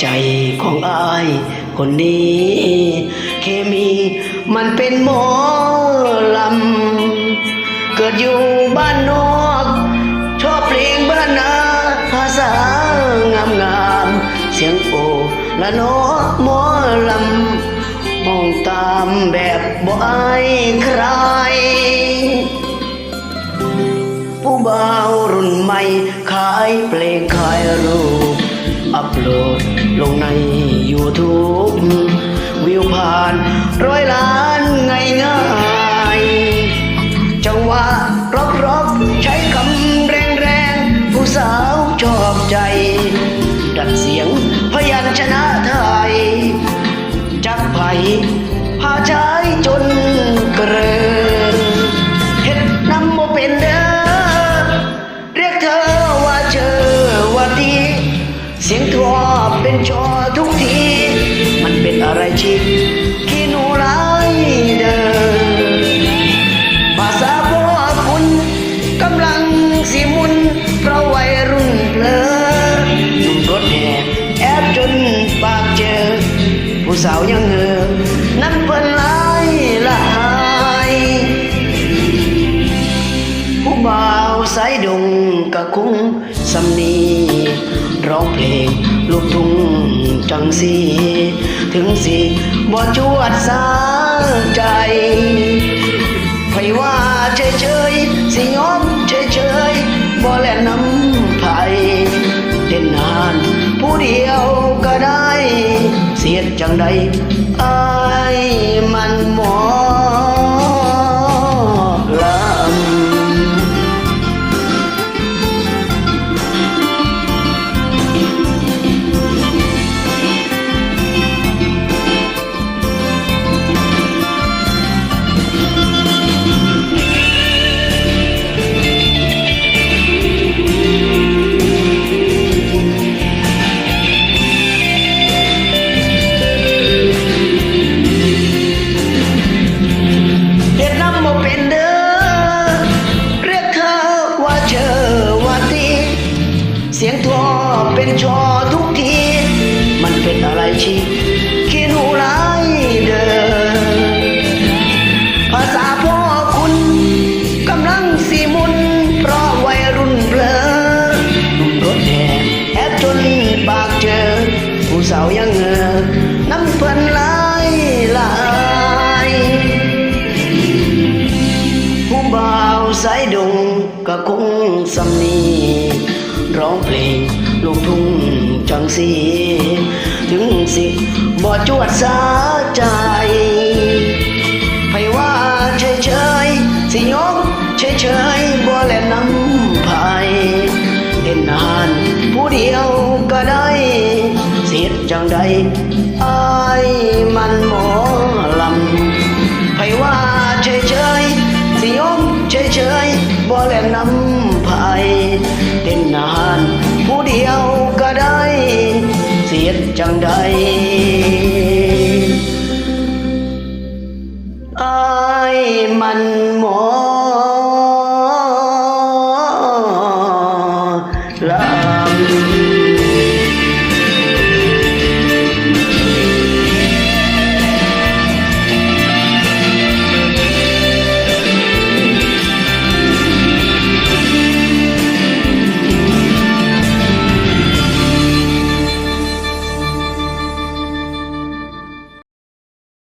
ใจของอายคนนี้ เคมีมันเป็นหมอลำ เกิดอยู่บ้านนอก ชอบเพลงบ้านนาภาษางามงามๆเสียงโอละนอหมอลำมองตามแบบบ่อายใคร ผู้บ่าวรุ่นใหม่ขายเพลงขายรูป อัพโหลดลงใน YouTube วิวผ่านร้อยล้านง่ายง่ายจังหวะร็อกร็อกใช้คำแรงแรงๆผู้สาวชอบใจ ดัดเสียงพยัญชนะไทย จักไผ่พาใช้จนเกริน ชิคขี้หนูร้ายเดินภาษาพ่อคุณกำลังสิมุน เพราะวัยรุ่นเพลอหนุ่มรถแห่แอบจนปากเจอ ผู้สาวยังเหือนั้นเพิ่นลายหลายผู้บ่าวสายดงกะคุ้งสำนีร้องเพลงลูกทุ่งจังสี ถึงสิบ่จวดสาใจไผว่าเฉยเฉยๆสิยอมเฉยเฉยๆบ่แลน้ำไผเล่นนาน ผู้เดียวก็ได้ เสียดจังใดอา เป็นชอทุกที มันเป็นอะไรชีขี้หนูร้ายเด้อภาษาพ่อคุณกำลังสีมุน เพราะวัยรุ่นเบลอหนุ่มรถแห่แอบจนปากเจอ ผู้สาวยังเงอน้ำเพิ่นหลายหลายผู้บ่าวสายดงก็คงสำนีร้องเพลง ลูกทุ่งจังสีถึงสิบ่จวดสาใจไผว่าเฉยเฉยสิยอมเฉยเฉยบ่แลน้ำไผเล่นนานผู้เดียวก็ได้เสียจังใดอายมันหมอลำไผว่าเฉยเฉยสิยอมเฉยเฉยบ่แลน้ำไผเล่นนาน เดียวก็ได้ เสียดจังใด